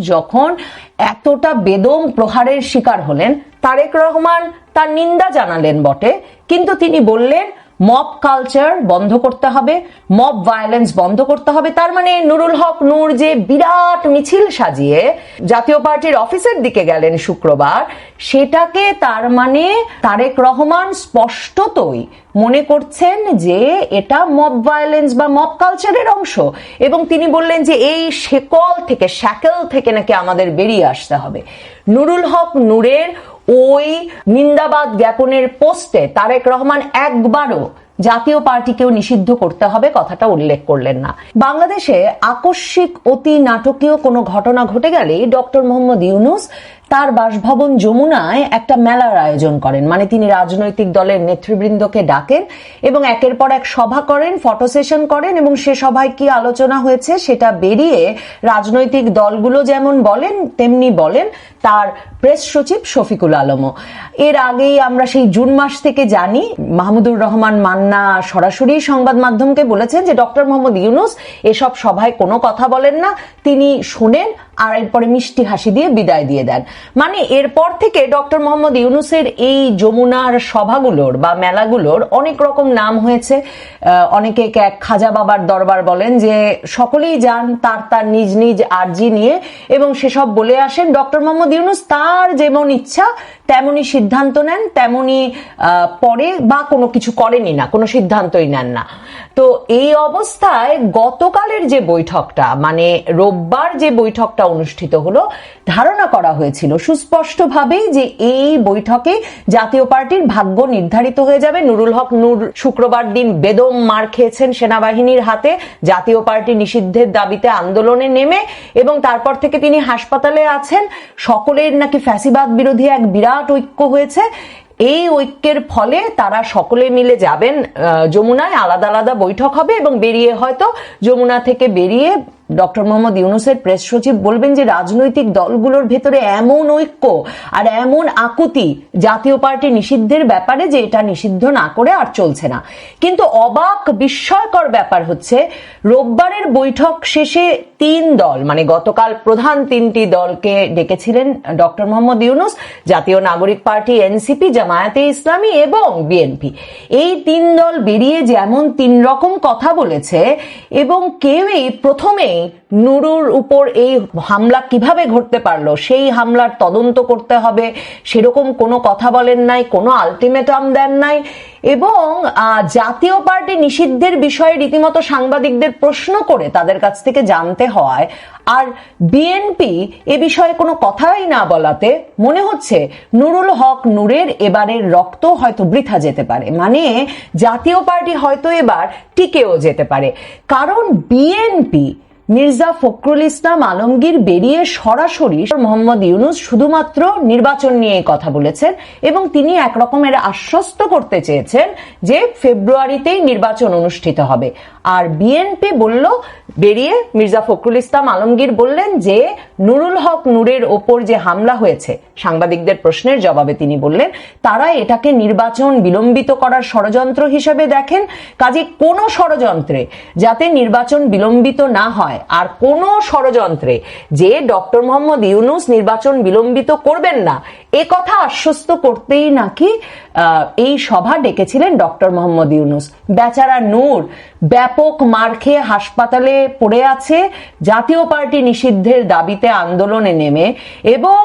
যখন এতটা বেদম প্রহারের শিকার হলেন, তারেক রহমান তার নিন্দা জানালেন বটে, কিন্তু তিনি বললেন মব কালচার বন্ধ করতে হবে মব ভায়োলেন্স বন্ধ করতে হবে, তার মানে নুরুল হক নূর যে বিরাট মিছিল সাজিয়ে জাতীয় পার্টির অফিসের দিকে গেলেন শুক্রবার, সেটাকে তার মানে তারেক রহমান স্পষ্টতই মনে করছেন যে এটা মব ভায়োলেন্স বা মব কালচারের অংশ। এবং তিনি বললেন যে এই শেকল থেকে, শ্যাকেল থেকে নাকি আমাদের বেরিয়ে আসতে হবে। নুরুল হক নূরের ওই নিন্দাবাদ জ্ঞাপনের পোস্টে তারেক রহমান একবারও জাতীয় পার্টিকেও নিষিদ্ধ করতে হবে, কথাটা উল্লেখ করলেন না। বাংলাদেশে আকস্মিক অতি নাটকীয় কোনো ঘটনা ঘটে গেলেই ডক্টর মোহাম্মদ ইউনুস তার বাসভবন যমুনায় একটা মেলার আয়োজন করেন। মানে তিনি রাজনৈতিক দলের নেতৃবৃন্দকে ডাকেন এবং একের পর এক সভা করেন, ফটো সেশন করেন এবং সে সভায় কি আলোচনা হয়েছে সেটা বেরিয়ে রাজনৈতিক দলগুলো যেমন বলেন, তেমনি বলেন। তার প্রেস সচিব শফিকুল আলমও। এর আগেই আমরা সেই জুন মাস থেকে জানি, মাহমুদুর রহমান মান্না সরাসরি সংবাদ মাধ্যমকে বলেছেন যে, ডক্টর মোহাম্মদ ইউনুস এসব সভায় কোনো কথা বলেন না। তিনি শোনেন আর এরপরে মিষ্টি হাসি দিয়ে বিদায় দিয়ে দেন। মানে এরপর থেকে ডক্টর মোহাম্মদ ইউনুসের এই যমুনার সভাগুলোর বা মেলাগুলোর অনেক রকম নাম হয়েছে। অনেকে এক খাজা বাবার দরবার বলেন যে, সকলেই যান তার তার নিজ নিজ আর্জি নিয়ে এবং সেসব বলে আসেন ডক্টর মোহাম্মদ ইউনুস তার যেমন ইচ্ছা তেমনই সিদ্ধান্ত নেন, তেমনই পরে বা কোনো কিছু করেনি না, কোনো সিদ্ধান্তই নেন না। তো এই অবস্থায় গতকালের যে বৈঠকটা মানে রোববার যে বৈঠকটা অনুষ্ঠিত হলো, ধারণা করা হয়েছিল সুস্পষ্টভাবেই যে এই বৈঠকে জাতীয় পার্টির ভাগ্য নির্ধারিত হয়ে যাবে। নুরুল হক নূর শুক্রবার দিন বেদম মার খেয়েছেন সেনাবাহিনীর হাতে। জাতীয় পার্টি নিষিদ্ধের দাবিতে আন্দোলনে নেমে এবং তারপর থেকে তিনি হাসপাতালে আছেন। সকলের নাকি ফ্যাসিবাদ বিরোধী এক বিরাট ঐক্য হয়েছে। এই ঐক্যের ফলে তারা সকলে মিলে যাবেন যমুনায় আলাদা আলাদা বৈঠক হবে এবং বেরিয়ে হয়তো যমুনা থেকে বেরিয়ে ডক্টর মোহাম্মদ ইউনুসের প্রেস সচিব বলবেন যে রাজনৈতিক দলগুলোর ভেতরে এমন ঐক্য আর এমন আকুতি জাতীয় পার্টি নিষিদ্ধের ব্যাপারে যে এটা নিষিদ্ধ না করে আর চলছে না। কিন্তু অবাক, বিস্ময়কর ব্যাপার হচ্ছে, রোববারের বৈঠক শেষে তিন দল মানে গতকাল প্রধান তিনটি দলকে ডেকেছিলেন ডক্টর মোহাম্মদ ইউনুস, জাতীয় নাগরিক পার্টি এনসিপি, জামায়াতে ইসলামী এবং বিএনপি। এই তিন দল বেরিয়ে যেমন তিন রকম কথা বলেছে এবং কেউই প্রথমেই নুরুর উপর এই হামলা কীভাবে ঘটতে পারল? সেই হামলার তদন্ত করতে হবে। সেরকম কোনো কথা বলেন নাই, কোনো আলটিমেটাম দেন নাই। এবং জাতীয় পার্টি নিষিদ্ধের বিষয়ে রীতিমতো সাংবাদিকদের প্রশ্ন করে তাদের কাছ থেকে জানতে হয়। আর বিএনপি এ বিষয়ে কোনো কথাই না বলাতে মনে হচ্ছে নুরুল হক নূরের এবারের রক্ত হয়তো বৃথা যেতে পারে। মানে জাতীয় পার্টি হয়তো এবার টিকেও যেতে পারে। কারণ বিএনপি মির্জা ফখরুল ইসলাম আলমগীর বেরিয়ে সরাসরি মোহাম্মদ ইউনুস শুধুমাত্র নির্বাচন নিয়ে কথা বলেছেন এবং তিনি একরকমের আশ্বস্ত করতে চেয়েছেন যে ফেব্রুয়ারিতেই নির্বাচন অনুষ্ঠিত হবে। আর বিএনপি বলল, বেরিয়ে মির্জা ফখরুল ইসলাম আলমগীর বললেন যে, নুরুল হক নূরের ওপর যে হামলা হয়েছে, সাংবাদিকদের প্রশ্নের জবাবে তিনি বললেন, তারা এটাকে নির্বাচন বিলম্বিত করার ষড়যন্ত্র হিসেবে দেখেন। কাজে কোনো ষড়যন্ত্রে যাতে নির্বাচন বিলম্বিত না হয়, আর কোনো ষড়যন্ত্রে যে ডক্টর মোহাম্মদ ইউনুস নির্বাচন বিলম্বিত করবেন না, এ কথা আশ্বস্ত করতেই নাকি এই সভা ডেকেছিলেন ডক্টর মোহাম্মদ ইউনুস। বেচারা নূর ব্যাপক মার খেয়ে হাসপাতালে পড়ে আছে। জাতীয় পার্টি নিষিদ্ধের দাবিতে আন্দোলনে নেমে এবং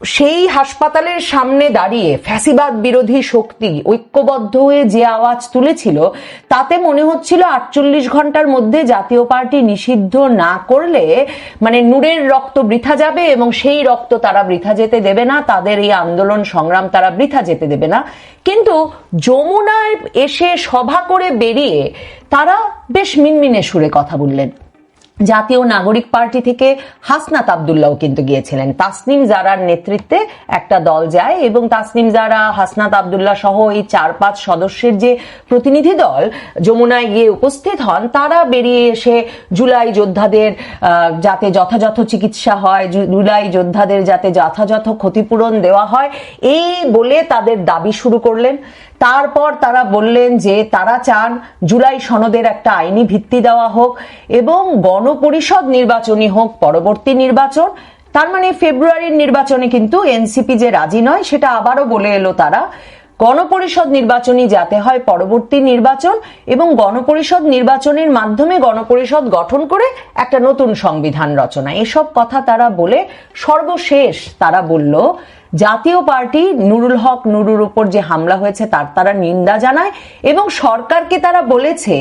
সেই হাসপাতালের সামনে দাঁড়িয়ে ফ্যাসিবাদ বিরোধী শক্তি ঐক্যবদ্ধ হয়ে যে আওয়াজ তুলেছিল, তাতে মনে হচ্ছিল আটচল্লিশ ঘণ্টার মধ্যে জাতীয় পার্টি নিষিদ্ধ না করলে মানে নূরের রক্ত বৃথা যাবে এবং সেই রক্ত তারা বৃথা যেতে দেবে না, তাদের এই আন্দোলন সংগ্রাম তারা বৃথা যেতে দেবে না। কিন্তু যমুনায় এসে সভা করে বেরিয়ে তারা বেশ মিনমিনে সুরে কথা বললেন। জাতীয় নাগরিক পার্টি থেকে হাসনাত আবদুল্লাহ কিন্তু গিয়েছিলেন। তাসনিম জারার নেতৃত্বে একটা দল যায় এবং তাসনিম জারা, হাসনাত আবদুল্লাহ সহ এই চার পাঁচ সদস্যের যে প্রতিনিধি দল যমুনায় গিয়ে উপস্থিত হন, তারা বেরিয়ে এসে জুলাই যোদ্ধাদের যাতে যথাযথ চিকিৎসা হয় জুলাই যোদ্ধাদের যাতে যথাযথ ক্ষতিপূরণ দেওয়া হয়, এই বলে তাদের দাবি শুরু করলেন। তারপর তারা বললেন যে তারা চান জুলাই সনদের একটা আইনি ভিত্তি দেওয়া হোক এবং গণপরিষদ নির্বাচনী হোক, পরবর্তী নির্বাচন, তার মানে ফেব্রুয়ারির নির্বাচনে কিন্তু এনসিপি যে রাজি নয়, সেটা আবারও বলে এলো তারা। গণপরিষদ নির্বাচনই যাতে হয় পরবর্তী নির্বাচন এবং গণপরিষদ নির্বাচনের মাধ্যমে গণপরিষদ গঠন করে একটা নতুন সংবিধান রচনা। এসব কথা তারা বলে সর্বশেষ তারা বলল জাতীয় পার্টি নুরুল হক নুরুর উপর যে হামলা হয়েছে তার তারা নিন্দা জানায় এবং সরকারকে তারা বলেছে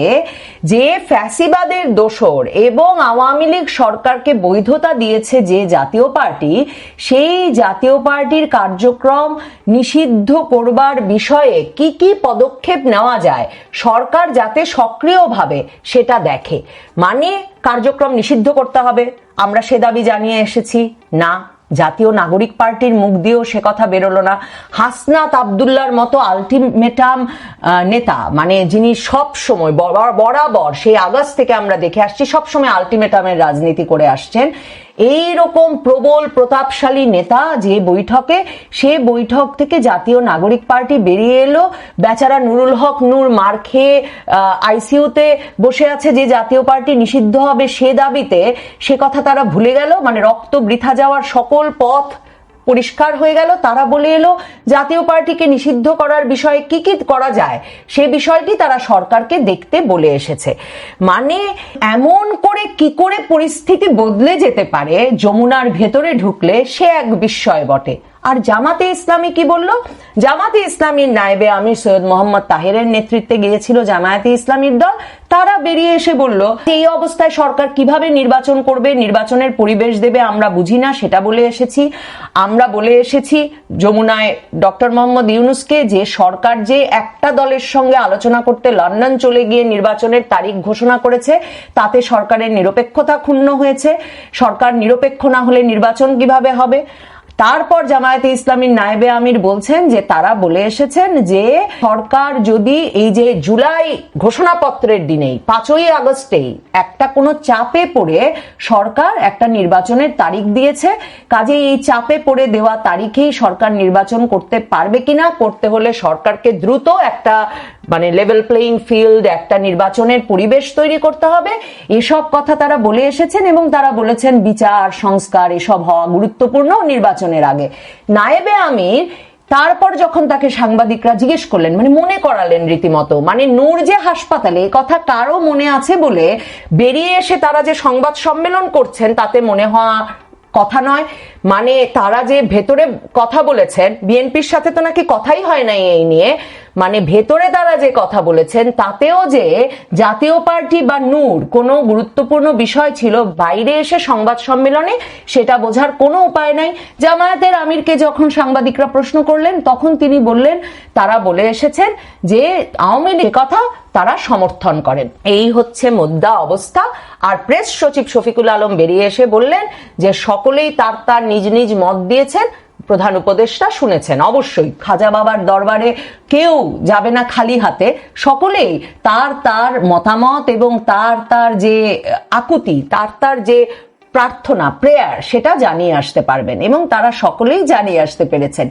যে ফ্যাসিবাদের দোসর এবং আওয়ামী লীগ সরকারকে বৈধতা দিয়েছে যে জাতীয় পার্টি, সেই জাতীয় পার্টির কার্যক্রম নিষিদ্ধ করবার বিষয়ে কি কি পদক্ষেপ নেওয়া যায়, সরকার যাতে সক্রিয়ভাবে সেটা দেখে। মানে কার্যক্রম নিষিদ্ধ করতে হবে, আমরা সে দাবি জানিয়ে এসেছি, না। জাতীয় নাগরিক পার্টির মুখ দিয়েও সে কথা বেরোলো না। হাসনাত আবদুল্লার মতো আলটিমেটাম নেতা মানে যিনি সব সময় বরাবর, সেই আগস্ট থেকে আমরা দেখে আসছি সবসময় আলটিমেটামের রাজনীতি করে আসছেন। এই রকম প্রবল প্রতাপশালী নেতা যে বৈঠকে, সে বৈঠক থেকে জাতীয় নাগরিক পার্টি বেরিয়ে এলো। বেচারা নুরুল হক নূর মার খেয়ে আইসিউতে বসে আছে যে জাতীয় পার্টি নিষিদ্ধ হবে সে দাবিতে। সে কথা তারা ভুলে গেল। মানে রক্ত বৃথা যাওয়ার সকল পথ পরিষ্কার হয়ে গেল। তারা বলে এলো, জাতীয় পার্টিকে নিষিদ্ধ করার বিষয়ে কি কি করা যায়? সে বিষয়টি তারা সরকারকে দেখতে বলে এসেছে। মানে এমন করে কি করে পরিস্থিতি বদলে যেতে পারে, যমুনার ভেতরে ঢুকলে সে এক বিস্ময় বটে। আর জামাতে ইসলামী কি বলল? জামাতে ইসলামীর নায়েবে আমির সৈয়দ মোহাম্মদ তাহেরের নেতৃত্বে গিয়েছিল জামায়াতে ইসলামীর দল। তারা বেরিয়ে এসে বলল, এই অবস্থায় সরকার কীভাবে নির্বাচন করবে? নির্বাচনের পরিবেশ দেবে আমরা বুঝি না, সেটা বলে এসেছি। আমরা বলে এসেছি যমুনায় ডক্টর মোহাম্মদ ইউনুসকে যে সরকার যে একটা দলের সঙ্গে আলোচনা করতে লন্ডন চলে গিয়ে নির্বাচনের তারিখ ঘোষণা করেছে, তাতে সরকারের নিরপেক্ষতা ক্ষুণ্ণ হয়েছে। সরকার নিরপেক্ষ না হলে নির্বাচন কীভাবে হবে? তারপর জামায়াতে ইসলামীর নায়েবে আমির বলছেন যে তারা বলে এসেছেন যে সরকার যদি এই যে জুলাই ঘোষণাপত্রের দিনেই, পাঁচই আগস্টেই একটা কোনো চাপে পড়ে সরকার একটা নির্বাচনের তারিখ দিয়েছে কাজে এই চাপে পড়ে দেওয়া তারিখেই সরকার নির্বাচন করতে পারবে কিনা, করতে হলে সরকারকে দ্রুত একটা মানে লেভেল প্লেইং ফিল্ড একটা নির্বাচনের পরিবেশ তৈরি করতে হবে। এসব কথা তারা বলে এসেছেন এবং তারা বলেছেন বিচার, সংস্কার এসব হওয়া গুরুত্বপূর্ণ নির্বাচনের আগে। নায়েবে আমির তারপর যখন তাকে সাংবাদিকরা জিজ্ঞেস করলেন মানে মনে করালেন রীতিমতো মানে নূর যে হাসপাতালে কথা কারও মনে আছে বলে বেরিয়ে এসে তারা যে সংবাদ সম্মেলন করছেন, তাতে মনে হওয়া কথা নয়। মানে তারা যে ভেতরে কথা বলেছেন, বিএনপির সাথে তো নাকি কথাই হয় নাই এই নিয়ে। মানে ভেতরে তারা যে কথা বলেছেন, তাতেও যে জাতীয় পার্টি বা নূর কোনো গুরুত্বপূর্ণ বিষয় ছিল, বাইরে এসে সংবাদ সম্মেলনে সেটা বোঝার কোনো উপায় নাই। জামায়াতের আমিরকে যখন সাংবাদিকরা প্রশ্ন করলেন, তখন তিনি বললেন, তারা বলে এসেছেন যে আওয়ামী লীগ কথা তারা সমর্থন করেন। এই হচ্ছে মোদ্দা অবস্থা। আর প্রেস সচিব শফিকুল আলম বেরিয়ে এসে বললেন যে সকলেই তার তার নিজ নিজ মত দিয়েছেন প্রধান উপদেষ্টা শুনেছেন। অবশ্যই খাজা বাবার দরবারে কেউ যাবে না খালি হাতে। সকলেই তার তার মতামত এবং তার তার যে আকুতি, তার তার যে প্রার্থনা, প্রেয়ার, সেটা জানিয়ে আসতে পারবেন এবং তারা সকলেই জানিয়ে আসতে পেরেছেন।